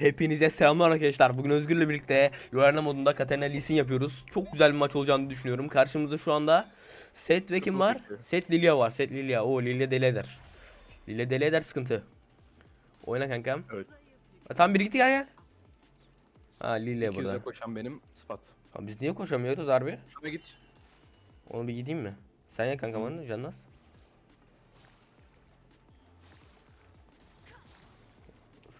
Hepinize selamlar arkadaşlar. Bugün Özgür'le birlikte Lorena modunda Katarina Lee Sin yapıyoruz. Çok güzel bir maç olacağını düşünüyorum. Karşımızda şu anda Set ve kim var? Set Lilia var. Set Lilia. O Lilia deli eder. Lilia deli eder sıkıntı. Oyna kankam. Evet. Ha, Tam biri gitti gel gel. Ha Lilia 200'e burada. koşan benim sıfat. Tamam, biz niye koşamıyoruz harbi? Şuna git. Onu bir gideyim mi? Sen ya kankam onu Canlas.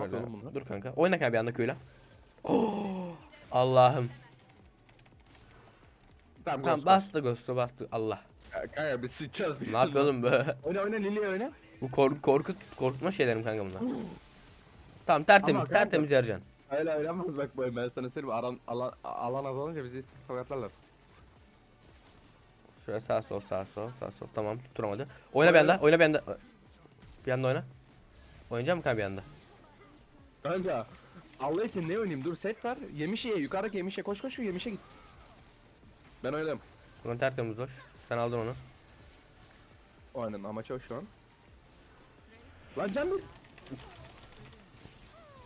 Şöyle. yapalım bunlar? Dur kanka. Oyna kanka bir anda köyle. Oh! Allah'ım. Tamam, Tamam bastı Ghost'u bastı. Allah. Kanka biz sıçacağız bir Ne yapıyordum be? Oyna oyna Lili oyna. Bu kork korkut korkutma şeylerim kanka bunlar. Tamam tertemiz kanka- tertemiz yaracaksın. Öyle oynamaz bak boy ben sana söyleyeyim alan, alan, alan azalınca bizi tokatlarlar. Şöyle sağ sol sağ sol sağ sol tamam tutturamadı. Oyna bir anda oyna bir anda. Bir anda oyna. Oynayacak mı kanka bir anda? Kanka Allah için ne oynayayım dur set var yemişe ye yukarıdaki yemişe koş koş şu yemişe git. Ben oynadım. Bunun tertemiz hoş. Sen aldın onu. Aynen amaç o şu an. Lan can dur.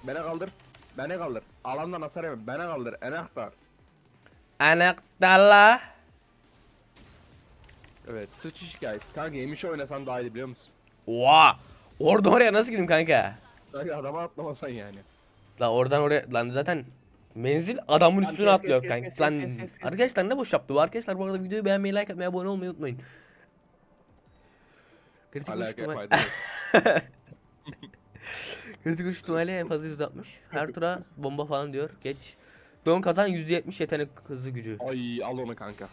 Beni kaldır. Beni kaldır. Alandan hasar yeme. Beni kaldır. Enahtar. Anahtarla. Evet sıçış guys. Kanka yemişe oynasan daha iyi biliyor musun? Oha. Oradan oraya nasıl gideyim kanka? Kanka adama atlamasan yani. La oradan oraya lan zaten menzil adamın Lan üstüne kes, atlıyor kes, kanka. kes, kes, Lan kes, kes, kes. arkadaşlar ne boş yaptı bu arkadaşlar bu arada videoyu beğenmeyi like atmayı abone olmayı unutmayın. Kritik vuruş Alaka ihtimali, fayda yok. kritik vuruş ihtimali en fazla %60. Her tura bomba falan diyor. Geç. Don kazan %70 yetenek hızı gücü. Ay al onu kanka.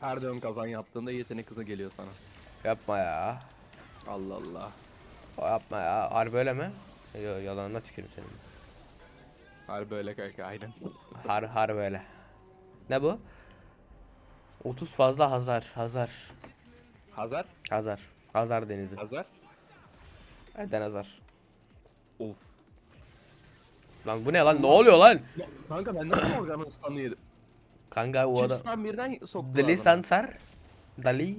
Her dön kazan yaptığında yetenek hızı geliyor sana. Yapma ya. Allah Allah. Yapma ya. Harbi öyle mi? Yo, yalanına tükürüm senin. Harbi öyle kanka aynen. Har har böyle. Ne bu? 30 fazla Hazar. Hazar. Hazar. Hazar. Hazar denizi. Hazar. Eden Hazar. Of. Lan bu ne lan? Ne oluyor lan? Kanka ben nasıl organın stun'ı yedim? Kanka o adam. stun birden soktular Dali bana. Sansar. Dali.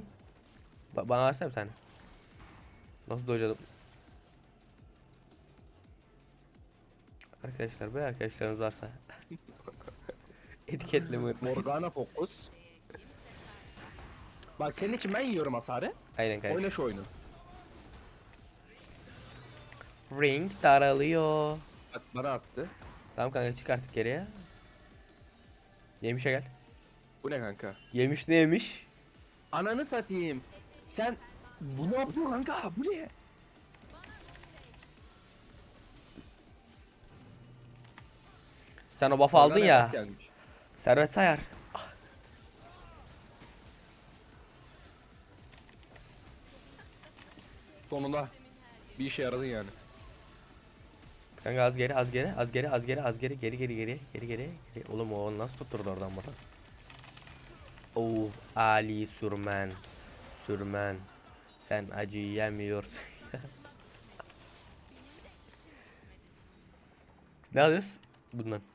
Ba bana versene bir tane. Nasıl dojadım? Arkadaşlar böyle arkadaşlarınız varsa. Etiketleme unutmayın. Morgana fokus. Bak senin için ben yiyorum hasarı. Aynen kanka. Oyna şu oyunu. Ring daralıyor. Bak bana attı. Tamam kanka çık artık geriye. Yemişe gel. Bu ne kanka? Yemiş ne yemiş? Ananı satayım. Sen bu ne yapıyor kanka? Bu ne? Sen o buff'ı aldın ya. gelmiş. Servet sayar. Sonunda bir işe yaradın yani. Kanka az geri az geri az geri az geri az geri geri geri geri geri geri geri. Oğlum o nasıl tutturdu oradan bana? Oh Ali Sürmen Sürmen Sen acı yemiyorsun Ne alıyoruz bundan?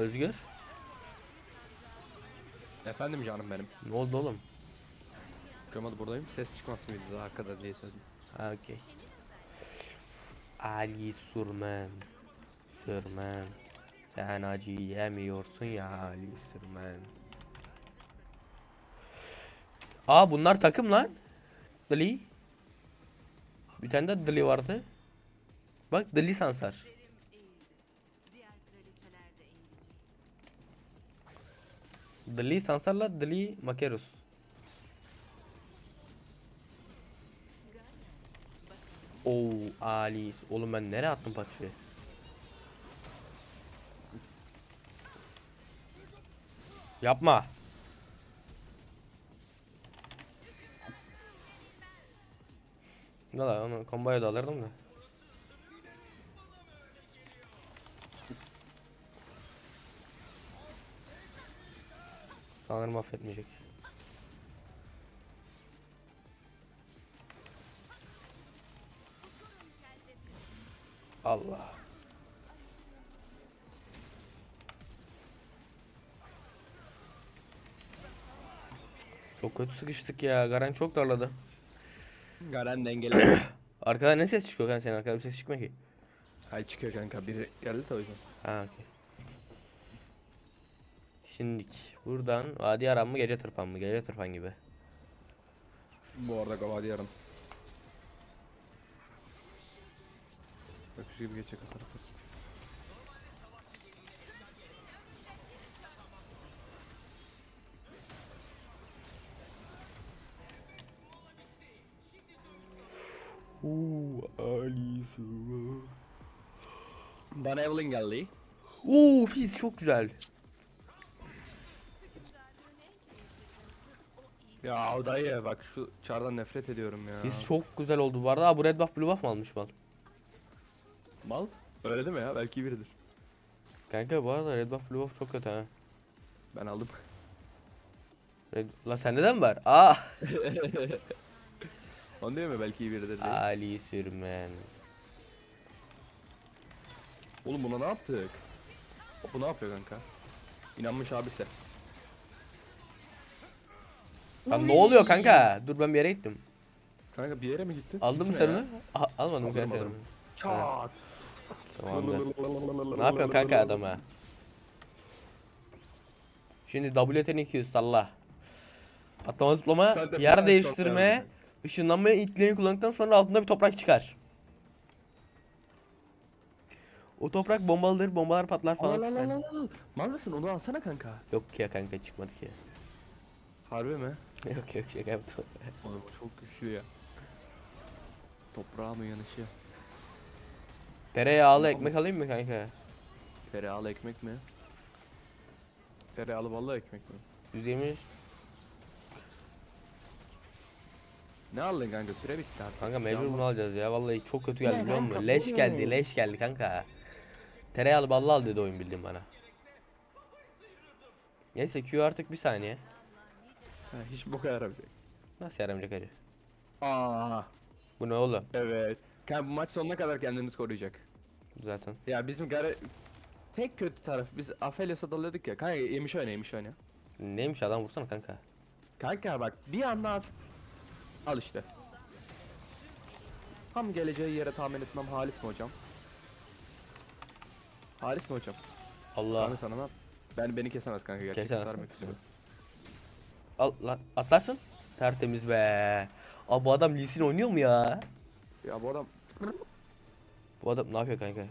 Özgür Efendim canım benim. ne oldu oğlum? Çıkamadı buradayım. Ses çıkmasın videoda arkada diye söyledim. Ha okey. Ali Sürmen Sürmen Sen acı yemiyorsun ya Ali Sürmen Aa bunlar takım lan Dili Bir tane de Dili vardı Bak Dili Sansar Dili Sansar'la Dili Makerus Oo Ali Oğlum ben nereye attım pasifi? Yapma. Ne la onu komboya da alırdım da Sanırım affetmeyecek Allah. Çok kötü sıkıştık ya. Garen çok darladı. Garen dengeli. Arkadan ne ses çıkıyor kanka senin arkadan bir ses çıkmıyor ki. Hay çıkıyor kanka biri geldi de o yüzden. Ha okey. Şimdilik buradan vadi aram mı gece tırpan mı? Gece tırpan gibi. Bu arada gavadi yarın. Öküz gibi geçecek hasar atarsın. Uuu Alisu. Bana Evelyn geldi. Oo Fizz çok güzel. Ya dayı bak şu çardan nefret ediyorum ya. Fizz çok güzel oldu bu arada. Aa, bu red buff blue buff mı almış mal? Mal? Öyle deme ya belki biridir. Kanka bu arada red buff blue buff çok kötü ha. Ben aldım. Red... La sende de mi var? Aa. Onu diyor mu belki biridir diye. Ali sürmen. Oğlum buna ne yaptık? Bu ne yapıyor kanka? İnanmış abisi. Lan ne oluyor kanka? Dur ben bir yere gittim. Kanka bir yere mi gittin? Aldın mı Gitme sen ya. onu? Almadım Aldım, kanka. aldım. Çat. Tamamdır. Ne yapıyorsun kanka adama? Şimdi WTN 200 salla. Atlama zıplama, Sen de bir yer değiştirme, sonra ışınlanma ilklerini kullandıktan sonra altında bir toprak çıkar. O toprak bombalıdır, bombalar patlar falan. Al al al. Mal mısın onu alsana kanka. Yok ki ya kanka çıkmadı ki. Harbi mi? yok yok şaka yaptım. Oğlum çok güçlü ya. Toprağın uyanışı. Tereyağlı ekmek alayım mı kanka? Tereyağlı ekmek mi? Tereyağlı ballı ekmek mi? 120 Ne aldın kanka süre bitti artık. Kanka mecbur bunu alacağız ya. Vallahi çok kötü geldi Ne biliyor musun? Leş geldi, leş geldi kanka. Tereyağlı ballı al dedi oyun bildiğin bana. Neyse Q artık bir saniye. Ha, hiç boka yaramayacak. Nasıl yaramayacak hacı? Aa Bu ne oğlum? evet. Kanka bu maç sonuna kadar kendiniz koruyacak. Zaten. Ya bizim gare... Tek kötü taraf biz Aphelios'a dalıyorduk ya. Kanka yemiş oyna yemiş oyna. Neymiş adam vursana kanka. Kanka bak bir anda at. Al işte. Tam geleceği yere tahmin etmem Halis mi hocam? Halis mi hocam? Allah. Kanka sana ne yap- Ben beni kesemez kanka gerçekten Kesemez, sarmak kesemez. istiyorum. Al lan atlarsın. Tertemiz be. Abi bu adam Lee Sin oynuyor mu ya? Ya bu adam Bu adam ne yapıyor kanka?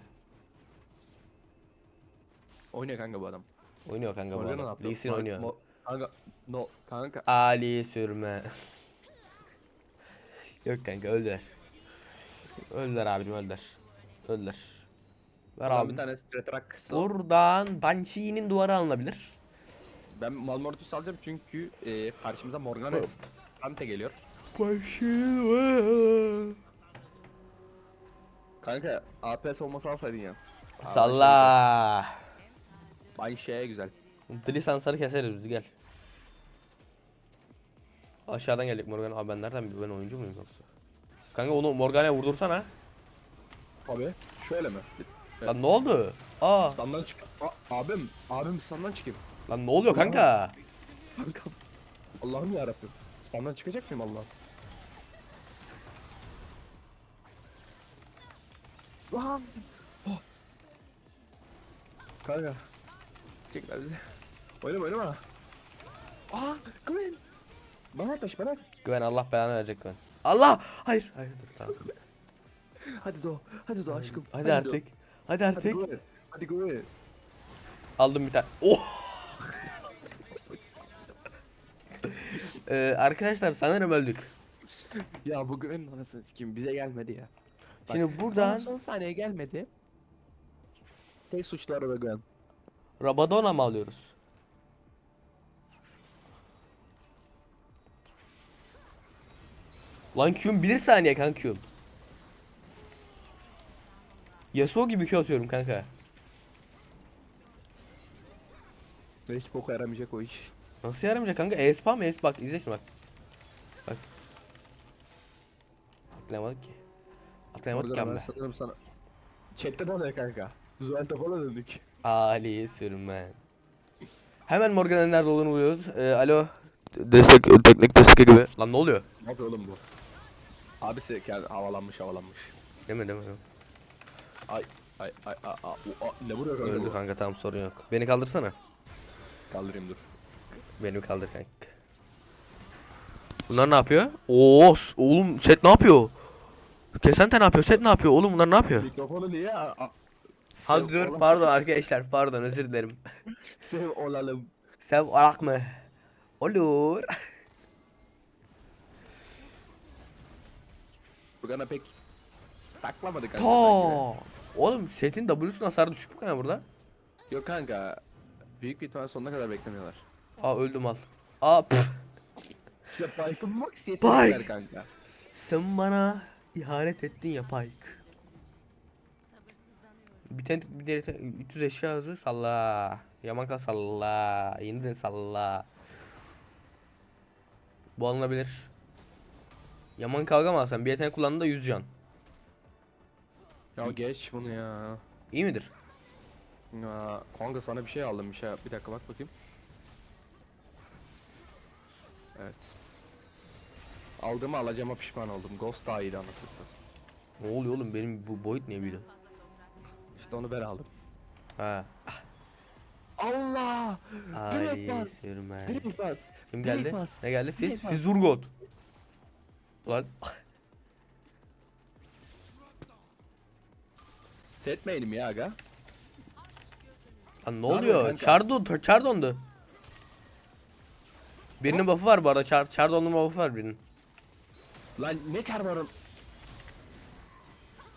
oynuyor kanka bu adam. Oynuyor kanka bu Morgana ne adam. yapıyor? Lee Sin Mo- oynuyor. Kanka no kanka Ali sürme. Yok kanka öldüler. Öldüler abicim öldüler. Öldüler. Ver abi. bir tane Buradan Banshee'nin duvarı alınabilir. Ben Malmortus alacağım çünkü e, karşımıza Morgana Ante geliyor. Banshee'nin duvarı. Kanka AP savunması alsaydın ya. Salla. Bay şeye güzel. Lisansları keseriz biz gel. Aşağıdan geldik Morgan. Abi ben nereden ben oyuncu muyum yoksa? Kanka onu Morgan'a vurdursana. Abi şöyle mi? Lan ne oldu? Aa. Standdan çık. A- abim, abim standdan çıkayım. Lan ne oluyor kanka? Kanka. Allah'ım ya Rabbim. Standdan çıkacak mıyım Allah? Lan. Oh. Kanka. Çekler bizi. Oynama oynama. Aa, Gwen. Bana ateş bana. Güven Allah belanı verecek güven. Allah! Hayır. Hayır dur tamam. Hadi do. Hadi do aşkım. Hadi do. artık. Hadi Hadi artık. Gwen. Hadi Gwen. Aldım bir tane. Oh! Ee, arkadaşlar sanırım öldük. Ya bu Gwen'in anasını sikeyim bize gelmedi ya. Bak, Şimdi buradan son saniye gelmedi. Tek suçlu arada Gwen. Rabadona mı alıyoruz? Lan Q'm 1 saniye kanka Q'm. Yasuo gibi Q atıyorum kanka. Hiç boka yaramayacak o iş. Nasıl yaramayacak kanka? E-spam e bak izle şimdi bak. Bak. Atlayamadık ki. Atlayamadık ki Buradan ben hamle. sanırım sana... Chat'te ne oluyor kanka? Zuhal Topal'a döndük. Ali sürmen. Hemen Morgan'ın nerede olduğunu buluyoruz. Ee, alo. Destek, teknik destek gibi. Lan ne oluyor? Ne yapıyor oğlum bu? Abisi kendi havalanmış havalanmış. Deme deme. deme. Ay ay ay ay ay, o, a, ne vuruyor kanka Öldü bu? kanka tamam sorun yok. Beni kaldırsana. Kaldırayım dur. Beni kaldır kanka. Bunlar ne yapıyor? Oo, oğlum set ne yapıyor? Kesente ne yapıyor? Set ne yapıyor? Oğlum bunlar ne yapıyor? Mikrofonu niye? oğlum. pardon arkadaşlar pardon özür dilerim. Sev olalım. Sev alak mı? Olur. Bugana pek taklamadı kanka. Ta. Oğlum setin W'sun hasarı düşük mü kanka burada? Yok kanka. Büyük bir ihtimal sonuna kadar beklemiyorlar. Aa öldüm al. Aa pf. İşte Pike'ın max Pike. yetenekler kanka. Sen bana ihanet ettin ya Pike. Bir tane bir de 300 eşya hızı salla. Yamanka salla. Yeniden salla. Bu alınabilir. Yaman kavga mı alsan? Bir yetenek kullandığında 100 can. Ya geç bunu ya. İyi midir? Ya kanka sana bir şey aldım bir şey. Bir dakika bak bakayım. Evet. Aldığımı alacağıma pişman oldum. Ghost daha iyiydi anasını satayım. Ne oluyor oğlum benim bu boyut? Fazla toprak İşte onu ben aldım. Ha. Allah! Direkt Ay bas. sürme. Direkt bas. Kim direkt geldi? bas. Ne geldi? Fiz, Direkt bas. Fizurgot. Ulan Setmeyelim ya aga. Lan ne Ne oluyor? kanka? Chardon, Chardon'du. Birinin buff'ı var bu arada. Char Chardon'un buff'ı var birinin. Lan ne çarparım?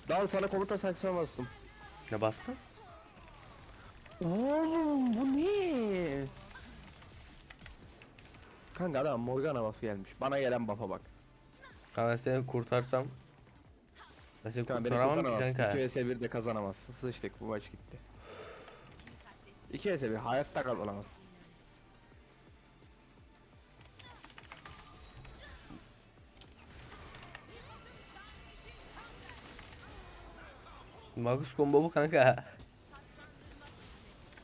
Daha sana komuta saksına bastım. Ne bastı? Oğlum bu ne? Kanka adam Morgana buff gelmiş. Bana gelen buff'a bak. Kanka seni kurtarsam. Ben seni Kanka beni kurtaramam ki kurtaramazsın. kanka. 2 vs 1 de kazanamazsın. Sıçtık bu maç gitti. 2 vs 1 hayatta kazanamazsın. Magus combo bu kanka.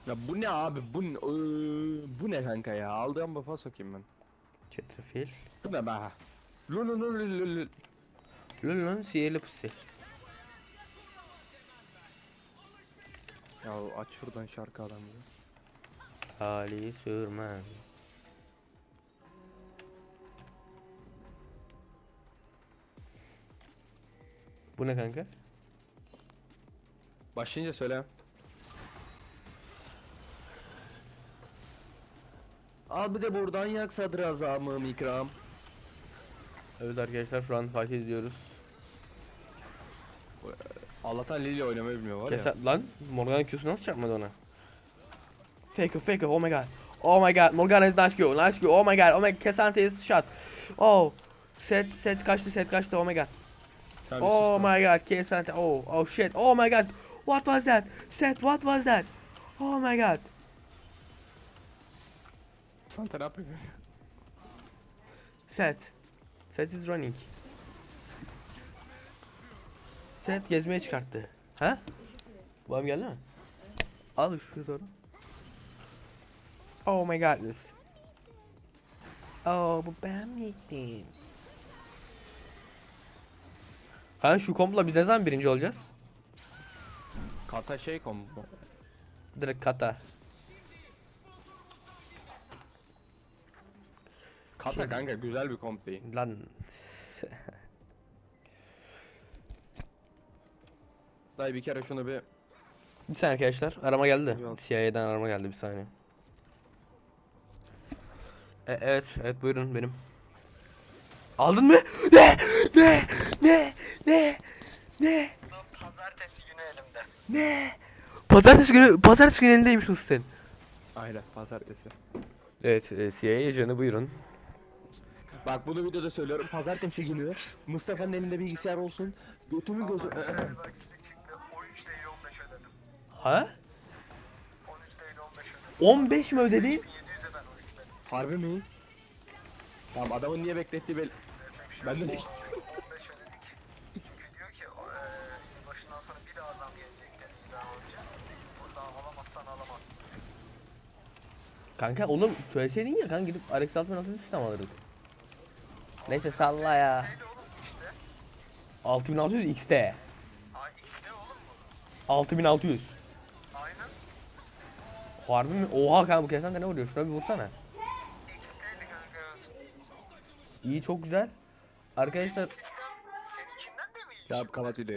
Ya bu ne abi? Bu ne, Iıı, bu ne kanka ya? Aldığım buff'a sokayım ben. Çetrefil. Bu ne be? Lululululul. Lulun sihirli pusi. Ya aç şuradan şarkı adamı. Hali sürmem. Bu ne kanka? Başlayınca söyle. Al bir de buradan yak sadrazamım ikram. Evet arkadaşlar şu an fight izliyoruz. Allah'tan Lily oynamayı bilmiyor var ya. Keser lan Morgana Q'su nasıl çarpmadı ona? Faker faker oh my god. Oh my god Morgana is nice Q nice Q oh my god oh my god Kesante is shot. Oh set set kaçtı set kaçtı oh my god. Bir Oh lan. my god Kesante oh oh shit oh my god. What was that? Set what was that? Oh my god. Santa ne yapıyor? Set. Set is running. Set gezmeye çıkarttı. Ha? Babam geldi mi? Al şuraya doğru. Oh my godness. Oh bu ben miydim? Kanka şu kompla biz ne zaman birinci olacağız? Kata şey kombo. Direkt kata. Kata kanka güzel bir komp değil. Lan. Dayı bir kere şunu bir Bir saniye arkadaşlar. Arama geldi. Yok. CIA'den arama geldi bir saniye. E, evet, evet buyurun benim. Aldın mı? Ne? Ne? Ne? Ne? Ne? Ne? Pazartesi günü, pazartesi günü elindeymiş Mustafa. Aynen pazartesi. Evet, e, CIA ajanı buyurun. Bak bunu videoda söylüyorum. Pazartesi günü Mustafa'nın elinde bilgisayar olsun. Götümün gözü... Aksilik çıktı. 13 değil 15 ödedim. Ha? 13 değil 15 ödedim. 15 mi ödedin? 1700'e ben 13 dedim. Harbi mi? Tamam adamın niye beklettiği belli. Yapacak bir şey Ben de yok. ne- 15 ödedik. Çünkü diyor ki o, e, başından sonra bir daha zam gelecek Buradan alamazsan alamazsın. Kanka oğlum söyleseydin ya kanka gidip Alex Altman altın sistem alırdık. Neyse salla ya. Değil oğlum işte. 6600 XT. Ay X'de oğlum bu. 6600. Aynen. Harbi mi? Oha kanka bu kesen de ne vuruyor? Şuna bir vursana. X'deydi kanka evet. İyi çok güzel. Arkadaşlar Sistem seninkinden de mi iyi? Ya kapat videoyu.